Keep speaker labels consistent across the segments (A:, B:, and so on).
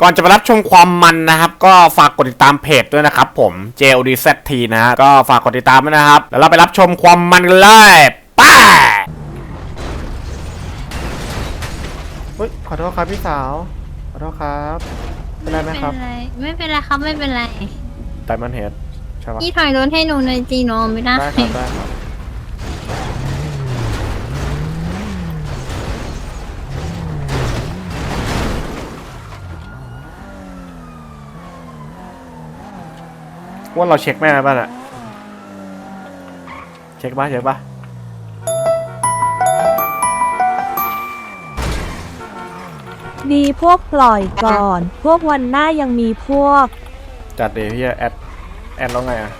A: ก่อนจะไปรับชมความมันนะครับ ก็ฝากกดติดตามเพจด้วยนะครับผม JODZT นะฮะก็ฝากกดติดตามด้วยนะครับ แล้วเราไปรับชมความมันกันเลยไป้าเฮ้ยขอโทษครับพี่สาวขอโทษครับเป็นไรไหมครับ
B: ไม่เป็นไรไม่เป็นไรครับไม่เป็นไร
A: ไดมอนเฮดใช่ปะ
B: พี่ถอยรถให้หนูหน่อยจีโนไม่ได้
A: ได้ครับได้ครับ ว่าเราเช็คแม่บ้างอะเช็คบ้าเช็คบ้า
C: ดีพวกปล่อยก่อน พวกวันหน้ายังมีพวก
A: จัดเดี๋ยวพี่แอดแอดแล้วไงอะ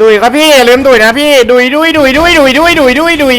A: ดุยครับพี่อย่าลืมดุยนะพี่ดุยดุยดุยดุยดุยดุยดุยดุย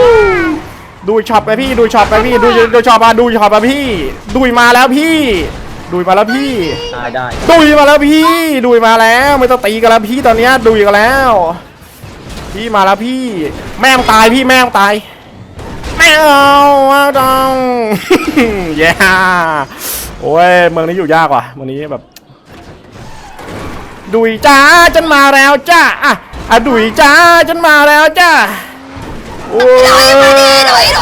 A: ดุยช็อปไปพี่ดุยช็อปไปพี่ดุยดุยช็อปมาดุยช็อปมาพี่ดุยมาแล้วพี่ดุยมาแล้วพี่
D: ได้ได้
A: ดุยมาแล้วพี่ดุยมาแล้วไม่ต้องตีกันแล้วพี่ตอนเนี้ยดุยกันแล้ว พี่มาแล้วพี่ แม่งตายพี่แม่งตายไม่เอาไม่ต้องเย้โอ้ยเมืองนี้อยู่ยากว่ะเมืองนี้แบบดุยจ้าฉันมาแล้วจ้าอะอะดุยจ้าฉันมาแล้วจ้า โอ้ย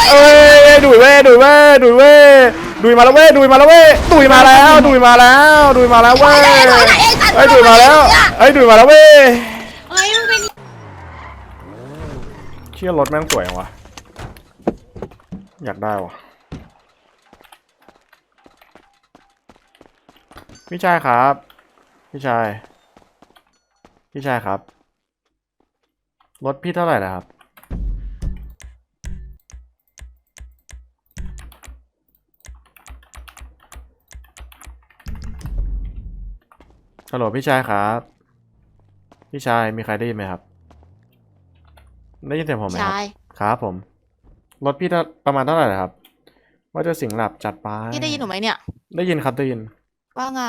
A: เอ้ยดุยเว้ยดุยเว้ยดุยเว้ยดุยมาแล้วเว้ยดุยมาแล้วเว้ยดุยมาแล้วดุยมาแล้วดุยมาแล้วเว้ยเอ้ดุยมาแล้วเอ้ดุยมาแล้วเว้ย
B: เอ้ยมันเป็น
A: เชี่ยรถแม่งสวยจังวะอยากได้วะพี่ชายครับ พี่ชาย พี่ชายครับ รถพี่เท่าไหร่นะครับ ฮัลโหลพี่ชายครับ พี่ชายมีใครได้ยินไหมครับ ได้ยินเสียงผมไหมครับ
E: ชาย
A: ครับผม รถพี่เท่าประมาณเท่าไหร่นะครับ ว่าจะสิงหลับจัดไป
E: พี่ได้ยินหนูไหมเนี่ย
A: ได้ยินครับได้ยิน
E: ว่าไง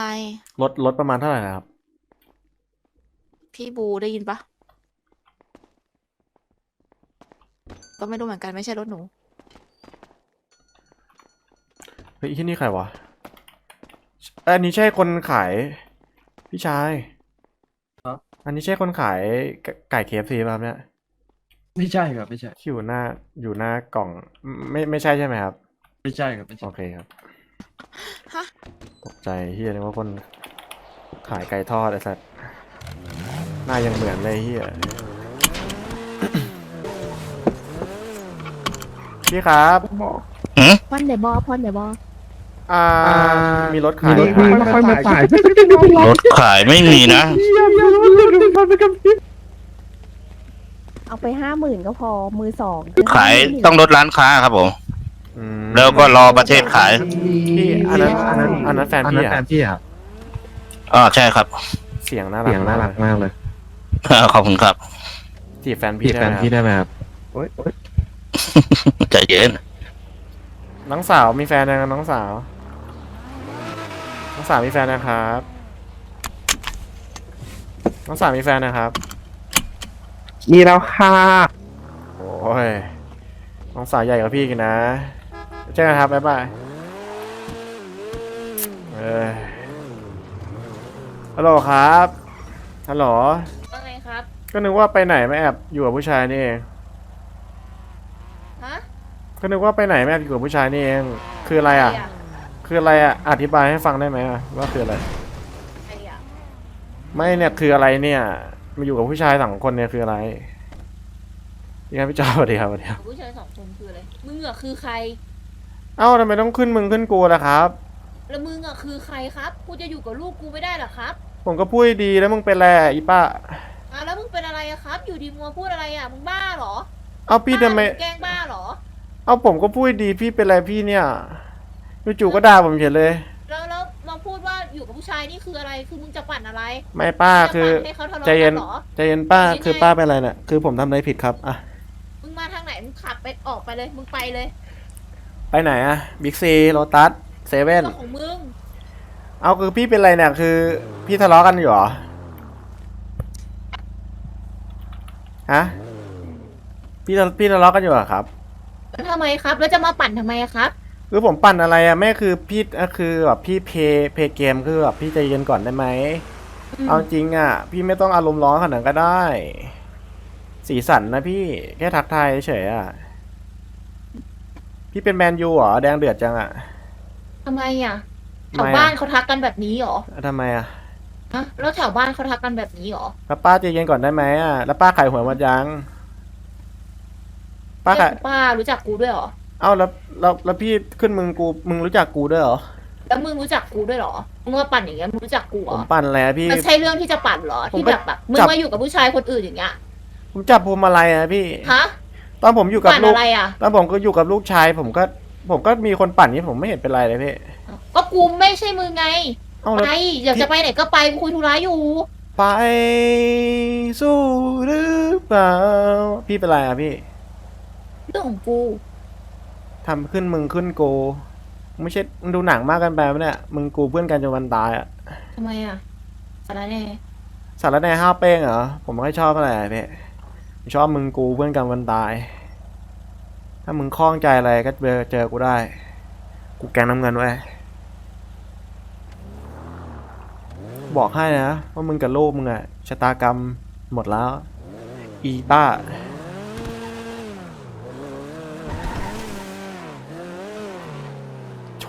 A: รถรถประมาณเท่าไหร่นะครับ
E: พี่บูได้ยินปะก็ไม่รู้เหมือนกันไม่ใช่รถหนู
A: เฮ้ยที่นี่ใครวะเอ้ยอันนี้ใช่คนขาย พี่ชาย
D: ครับ
A: อันนี้ใช่คนขายไก่ไก่เคฟซีป่ะครับเนี่ย
D: ไม่ใช่ครับไม่ใช่
A: ที่อยู่หน้าอยู่หน้ากล่องไม่ไม่ใช่ใช่ไหมครับ
D: ไม่ใช่ครับไม่ใช่
A: โอเคครับ
E: ฮะ
A: ตกใจเฮียนึกว่าคนขายไก่ทอดไอ้สัสหน้ายังเหมือนเลยเฮีย พี่ครับ
C: พอนเดบอพอนเดบอ
A: อ่ามีรถขาย
D: รถ
A: ไหม
D: ขาย
A: ครับ
D: ค่อยมาถ่าย
F: รถขายไม่มีนะ
C: เอาไปห้าหมื่นก็พอมือสอง
F: ขายต้องลดร้านค้าครับผม
A: อืม
F: แล้วก็รอประเทศขาย
A: พี่อันนั้นอันนั้นอันนั้นแฟน
D: อัน
A: พี่
D: นั้นแฟ
A: อะ
D: นพี่ครับ
F: อ๋อใช่ครับ
A: เสียงน่ารัก
D: เสียงน่ารักมากเลย
F: ขอบคุณครับ
A: จีบแฟน
D: พี่
A: พี่
D: แฟ
A: ได้
D: น
A: ไหม
D: พี่
A: ครับ
D: ได้ไหมครับ
F: ใจเย็น
A: น้องสาวมีแฟนยังน้องสาวน้อง สาวมีแฟนนะครับ น้องสาวมีแฟนนะครับ
D: มีแล้วค่ะ
A: โอ้ย น้องสาวใหญ่กว่าพี่กันนะเจอกันครับบ๊ายบายเออฮัลโหลครับ ฮัลโหล
B: ว่าไงครับ
A: ก็นึกว่าไปไหนไม่แอบอยู่กับผู้ชายนี่เอง
B: ฮะ
A: ก็นึกว่าไปไหนไม่แอบอยู่กับผู้ชายนี่เอง คืออะไรอะคื ออะไรอะ อธิบายให้ฟังได้ไหมอะว่าคืออะไร
B: ไอ้อะ
A: ไม่เนี่ยคืออะไรเนี่ยมาอยู่กับผู้ชายสองคนเนี่ยคืออะไรนี่ครับพี่จอสวัสดีครับสวัสดีครับ
B: ผู้ชายสองคนคืออะไร มึงอะคือใคร
A: เอ้าทำไมต้องขึ้นมึงขึ้นกูล่ะครับ
B: แล้วมึงอะคือใครครับ กูจะอยู่กับลูกกูไม่ได้เหรอครับ
A: ผมก็พูดดีแล้วมึงเป็นแร่อีป้า
B: อะแล้วมึงเป็นอะไรอะครับ อยู่ดีมัวพูดอะไรอะมึงบ้าเหรอ
A: เอาพี่ทำไม
B: บ้าหรือแกล้งบ้าเหรอ
A: เอาผมก็พูดดีพี่เป็นไรพี่เนี่ย จู่ๆก็ด่าผมเฉยเลย
B: แล้วแล้วมาพูดว่าอยู่กับผู้ผู้ชายนี่คืออะไร คือมึงจะปั่นอะไร
A: ไม่ป้าคือ
B: จะปั่นให้เขาทะเลาะ
A: ใจเย็
B: กันนเหรอ
A: ใจเย็นป้า
B: ยังไง
A: คือป้าเป็นอะไรเนี่ยคือผมทำอะไรผิดครับอะ
B: มึงมาทางไหน มึงขับไปออกไปเลย มึงไปเลย
A: ไปไหนอะบิ๊กซีโลตัสเซเว่น
B: เรื่องของมึง
A: เอาคือพี่เป็นอะไรเนี่ยคือ พี่ทะเลาะกันอยู่เหรอฮะพี่ทะพี่ทะเลาะกันอยู่เหรอครับ
B: แล้วทำไมครับ แล้วจะมาปั่นทำไมอะครับ
A: คือผมปั่นอะไรอะแม่คือพี่อะคือแบบพี่เพย์เพย์เกมคือแบบพี่ใจเย็นก่อนได้ไหม
B: อืม
A: เอาจริงอะพี่ไม่ต้องอารมณ์ร้อนขนาดนั้นก็ได้ สีสันนะพี่แค่ทักทายเฉยๆอะพี่เป็นแมนยูเหรอแดงเดือดจังอะ
B: ทำไมอะแถ
A: ทำไม
B: ว
A: อะ
B: บ้านเขาทักกันแบบนี้เหรอ
A: ทำไมอะ
B: ฮะแล้วแถวบ้านเขาทักกันแบบนี้เหรอ
A: แล้วป้าใจเย็นก่อนได้ไหมอะแล้วป้าขายหวยหมดยังป้าขาย
B: เรียกป้ารู้จักกูด้วยเหรอ
A: เอ้าแล้วแล้วแล้วพี่ขึ้นมึงกูมึงรู้จักกูด้วยเหรอ
B: แล้วมึงรู้จักกูด้วยเหรอ มึงมาปั่นอย่างเงี้ยมึงรู้จักกูเหร
A: ผม
B: อ
A: ปั่นอะไรอะพี่
B: มันใช่เรื่องที่จะปั่นเหรอ
A: ผม
B: ที่
A: ก็
B: แบบแบบมึง
A: จับ
B: มาอยู่กับผู้ชายคนอื่นอย่างเงี้ย
A: ผมจับพวงมาลัยอะพี่
B: ฮะ
A: ตอนผมอยู่กับ
B: ปั่น
A: ลูก
B: อะไรอะ
A: ตอนผมก็อยู่กับลูกชาย ผมก็ผมก็มีคนปั่นนี่ผมไม่เห็นเป็นไรเลยพี่
B: ก็กูไม่ใช่มึงไง
A: เอ้า
B: ไป
A: แล้ว
B: อยากจะไปไหนก็ไปกูคุยธุระอยู่
A: ไปสู้หรือเปล่าพี่เป็นไรอะพี่
B: เรื่องของกู
A: ทำขึ้นมึงขึ้นกูไม่ใช่มึงดูหนังมากเกันไปปะเนี่ยมึงกูเพื่อนกันจนวันตายอะ
B: ทำไมอะสาระแน่
A: สารแหน่ห้าวเป้งเหรอผมไม่ค่อยชอบอะไรอะพี่ผมชอบมึงกูเพื่อนกันวันตาย ถ้ามึงคล้องใจอะไรก็เจอเจอกูได้ กูแกงน้ำเงินไว้ยบอกให้นะว่ามึงกับลูกมึงอะชะตากรรมหมดแล้ว อีป้า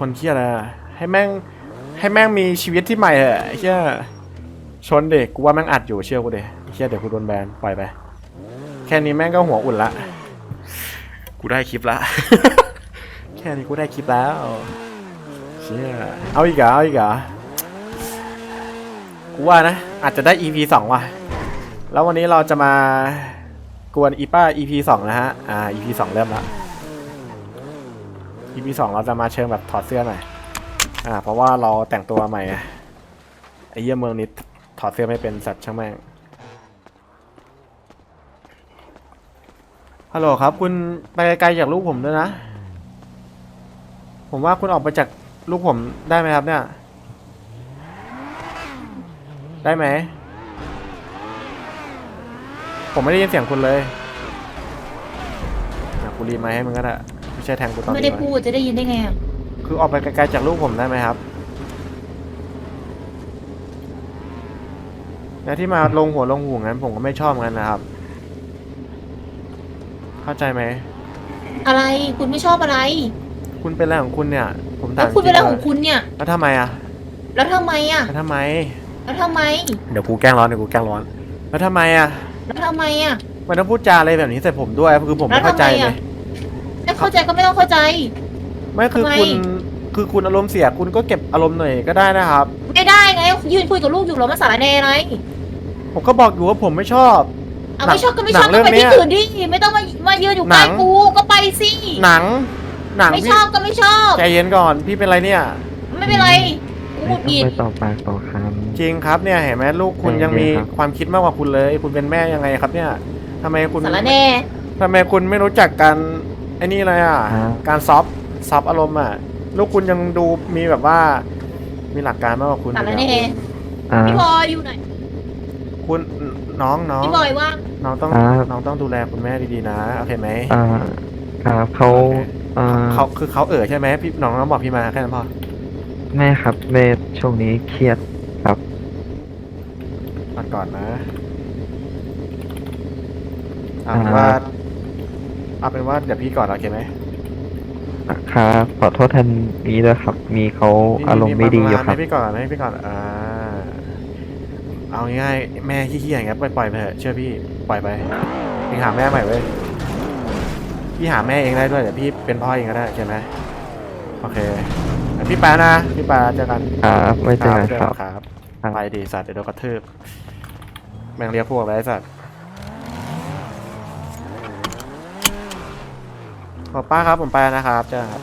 A: นเที่ยอะไรอะให้แม่งให้แม่งมีชีวิตที่ใหม่เถอะไอ้เชี่ยชนเด็กกูว่าแม่งอัดอยู่เชื่อกูเด็เชี่ยเดี๋ยวกูโดนแบนปล่อยไปแค่นี้แม่งก็หัวอุ่นละกูได้คลิปละ แค่นี้กูได้คลิปแล้วเชี่ยเอาอีกเหรอเอาอีกเหรอกูว่านะอาจจะได้ EP สองว่ะ แล้ววันนี้เราจะมากวนอีป้า EP สองนะฮะ อ่า EP สองเริ่มละ EP สองเราจะมาเชิงแบบถอดเสื้อหน่อย อ่า เพราะว่าเราแต่งตัวใหม่ไงไอ้เยี่ยเมืองนี้ถอดเสื้อไม่เป็นสัตว์ช่างแม่ง ฮัลโหลครับ คุณไปไกลๆจากลูกผมด้วยนะ ผมว่าคุณออกไปจากลูกผมได้ไหมครับเนี่ย ได้ไหม ผมไม่ได้ยินเสียงคุณเลยอะกูรีมาให้มึงก็ได้ ไม่ใช่แทงกูตอน
B: ไม่
A: นี้
B: ได้
A: วะ
B: พูดจะได้ยินได้ไงอะ
A: คือออกไปไกลๆจากลูกผมได้ไหมครับแล้วที่มาลงหัวลงหูงั้นผมก็ไม่ชอบงั้นนะครับ เข้าใจไหม
B: อะไรคุณไม่ชอบอะไร
A: คุณเป็นอะไรของคุณเนี่ย ผมถา
B: แล้
A: ม
B: วคุณเป็นอะไร
A: จ
B: ข
A: ริ
B: องคุณเนี่ย
A: แล้วทำไมอะ
B: แล้วทำไมอะ
A: แล้วทำไม
B: แล้วทำไม
A: เดี๋ยวกูแกล้งร้อนเดี๋ยวกูแกล้งร้อน แล้วทำไมอะ
B: แล้วทำไมอะ
A: มันต้องพูดจาอะไรแบบนี้ใส่ผมด้วย คือผมไม่เข้าใจเลย
B: ไม่เข้าใจก็ไม่ต้องเข้าใจ
A: ไม่คือ
B: ทำไม
A: คุณคือคุณอารมณ์เสียคุณก็เก็บอารมณ์หน่อยก็ได้นะครับ
B: ไม่ได้ไงยืนคุยกับลูกอยู่แล้วมาสารแน่ไร
A: ผมก็บอกอยู่ว่าผมไม่ชอบ
B: เอาไม่ชอบก็ไม่ชอบ
A: หนั
B: ก็
A: ง
B: ไป
A: เรื่อง
B: ที่
A: เนี้ย
B: อื่นดิไม่ต้องมามายืนอยู่ใกล้
A: หนัง
B: กูก็ไปสิ
A: หนัง หนัง
B: ไม่
A: พี่
B: ชอบก็ไม่ชอบ
A: ใจเย็นก่อนพี่เป็นไรเนี่ย
B: ไม่เป็นไรกูหงุดหงิด
D: ไม่ต่อปากต่อค
A: จริงครับเนี่ยเห็นไหมลูกคุณ
D: เออ
A: ยังมี
D: ครับ
A: ความคิดมากกว่าคุณเลย คุณเป็นแม่ยังไงครับเนี่ยทำไมคุณ
B: สารแน่
A: ทำไมคุณไม่รู้จักการ ไอ้นี่เลยอะ การซอฟซอฟอารมณ์อะ ลูกคุณยังดูมีแบบว่า มีหลักการมากกว่าคุณ
B: สาร
A: อยู่
B: แน่
A: แล้วำ
D: อ่า
B: พี่บอยอยู่ไหน
A: คุณน้องน้อง
B: พี่บอยว่าง
A: น้องต้อง
D: อ่า
A: น้องต้องดูแลคุณแม่ดีๆนะโอเคไหม
D: อ่าครับเขาอ่า
A: เขาคือเขาเออใช่ไหมพี่น้องต้องบอกพี่มาแค่นั้นพอ
D: แม่ครับแม่ช่วงนี้เครียดครับ
A: ก่อนก่อนนะเอาเป็นว่า เอาเป็นว่าเดี๋ยวพี่ก่อนโอเคไหม
D: ครับขอโทษแทนนี้ด้วยครับ มีเขาอารมณ์ไม่ดีอยู่ครับ
A: ให้พี่ก่อนให้พี่ก่อนอ่าเอาง่ายๆแม่ขี้ๆอย่างเงี้ยปล่อยปล่อยไปเถอะเชื่อพี่ปล่อยไปพี่หาแม่ใหม่เว้ยพี่หาแม่เองได้ด้วยเดี๋ยวพี่เป็นพ่อเองก็ได้ใช่ไหมโอเคงั้นพี่แปานะพี่แปาเจอกัน
D: ครับไว้เจอกันครับ
A: ครับ
D: ครับ
A: ไปดีสัตว์เดี๋ยวโดนกระทืบแม่งเรียกพวกอะไรสัตว์ ขอบป้าครับผมไปนะครับเจ้าครัง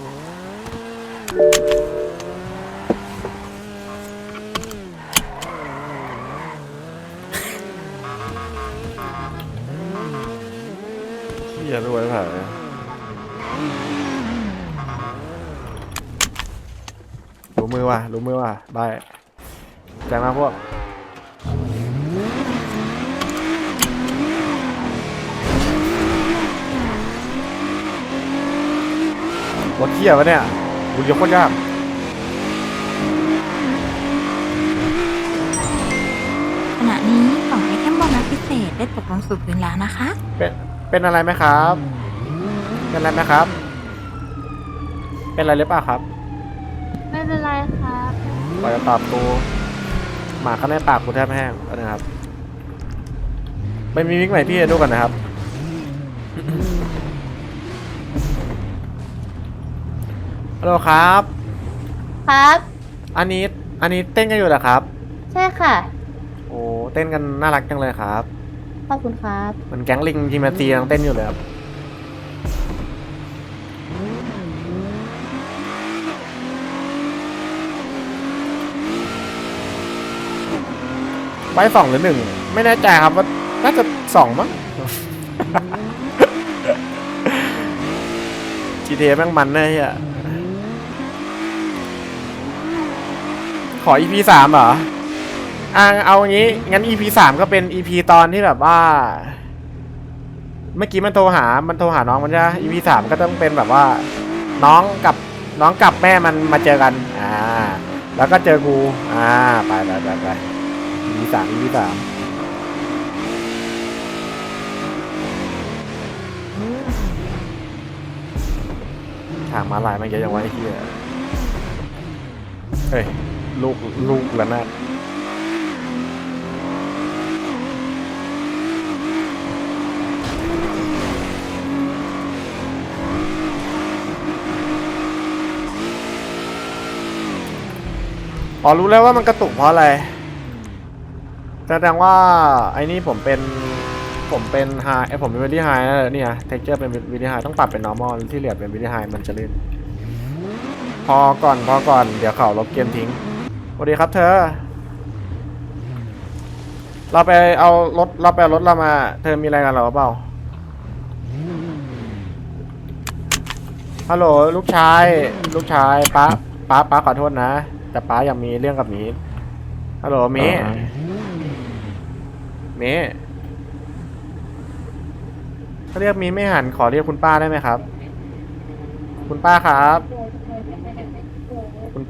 A: เฮีไรวยผ่านรู้มือว่ะรู้มือว่ะบายแจ้งมาพวก รถเที่ยวะเนี่ยบุญยกโคตรยาก
G: ขณะนี้กล่องไอเทมโบนัสพิเศษได้ตกลงสู่พื้นแล้วนะคะ
A: เป็นเป็นอะไรไหมครับ เป็นอะไรไหมครับ เป็นอะไรหรือเปล่าครับ
B: ไม่เป็นไรครับ
A: กว่าจะตอบกูหมาข้างในปากกูแทบแห้งแล้วนะครับไม่มีมิกใหม่พี่ดูกันนะครับ โหลครับ
B: ครับ
A: อันนี้ อันนี้เต้นกันอยู่เหรอครับ
B: ใช่ค่ะ
A: โอ้เต้นกันน่ารักจังเลยครับ
B: ขอบคุณครับ
A: เหมันแก๊งลิงทีมาตียังเต้นอยู่เลยครับไปสองหรือหนึ่ง ไม่แน่ใจครับว่าน่าจะสองมั้ง GTA แม่งมันแน่เฮีย อ EP สามเหรออ่าเอางี้ งั้น EP สามก็เป็น EP ตอนที่แบบว่า เมื่อกี้มันโทรหา มันโทรหาน้องมันใช่ไหม EP สามก็ต้องเป็นแบบว่า น้องกับน้องกับแม่มันมาเจอกัน อ่า แล้วก็เจอกู อ่า ไปไปไปไป EP สาม EP สามทางมาลายมันเยอะยังไงไอ้เหี้ยเฮ้ย ลูกลูกล้วนะอ๋อรู้แล้วว่ามันกระตุกเพราะอะไรแสดงว่าไอ้นี่ผมเป็นผมเป็นไฮไอผมเป็นวิดีไฮนะเนี่ย เท็กเจอร์เป็นวิดีไฮต้องปรับเป็น normal ที่เหลือเป็นวิดีไฮมันจะลื่นพอก่อนพอก่อนเดี๋ยวเขาลบเกมทิ้ง สวัสดีครับเธอ เราไปเอารถเราไปเอารถเรามา เธอมีอะไรกันเหรอเปล่า ฮัลโหลลูกชาย ลูกชายป้าป้าป้าขอโทษนะ แต่ป้ายังมีเรื่องกับหมี ฮัลโหลหมีหมีเขาเรียกหมีไม่หันขอเรียกคุณป้าได้ไหมครับ คุณป้าครับ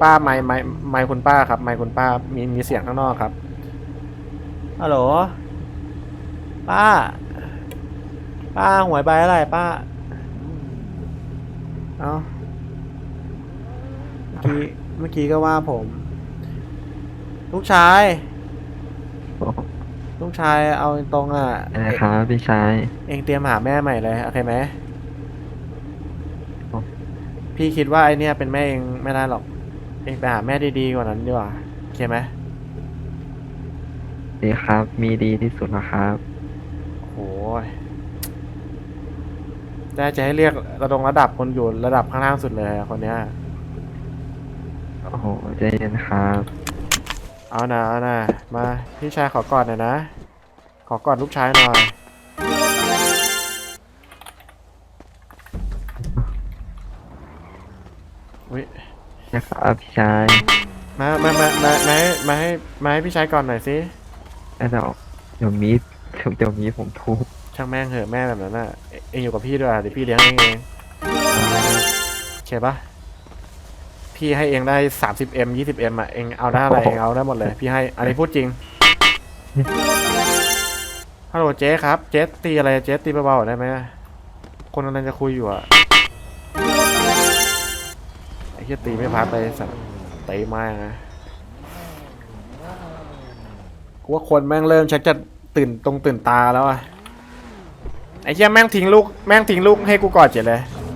A: ป้าไม่ไม่ไม่คุณป้าครับไม่คุณป้ามีมีเสียงข้างนอกครับฮัลโหลป้า ป้าหวยใบอะไรป้าเอาเมื่อกี้เมื่อกี้ก็ว่าผม ลูกชาย
D: โอ้โห
A: ลูกชายเอาตรงๆอะ
D: นะครับพี่ชาย
A: เองเตรียมหาแม่ใหม่เลยโอเคไหม
D: โอ้
A: พี่คิดว่าไอเนี้ยเป็นแม่เองไม่ได้หรอกเองไปหาแม่ดีๆกว่านั้นดีกว่าโอเคไหม
D: ดีครับ มีดีที่สุดนะครับ
A: โอ้ยได้จะให้เรียกระดงระดับคนอยู่ระดับข้างล่างสุดเลยอะคนเนี้ย
D: โอ้โหใจเย็นครับ
A: เอานะเอานะมาพี่ชายขอกอดหน่อยนะ ขอกอดลูกชายหน่อยอุ้ย
D: นะครับพี่ชาย
A: มามามามามาให้มาให้มาให้พี่ชายก่อนหน่อยสิ
D: แล้วเดี๋ยวเดี๋ยวมีเดี๋ยวมีผมทุบ
A: ช่างแม่งเหอะแม่แบบนั้นน่ะเอเองอยู่กับพี่ด้วยอะเดี๋ยวพี่เลี้ยงเองเองโอเคปะพี่ให้เองได้สามสิบเอ็มยี่สิบเอ็มอะเองเอาได้อะไรเองเอาได้หมดเลย พี่ให้อันนี้พูดจริงฮัลโหลเจ๊ครับ เจ๊ตีอะไรเจ๊ตีเบาๆได้ไหมคนกำลังจะคุยอยู่อะ ไอ้เหี้ยตีไม่พักเลยสัตว์ตีมากนะกูว่าคนแม่งเริ่มชักจะตื่นตรงตื่นตาแล้วอะไอ้เหี้ยแม่งทิ้งลูกแม่งทิ้งลูกให้กูกอดเจ็ดเลย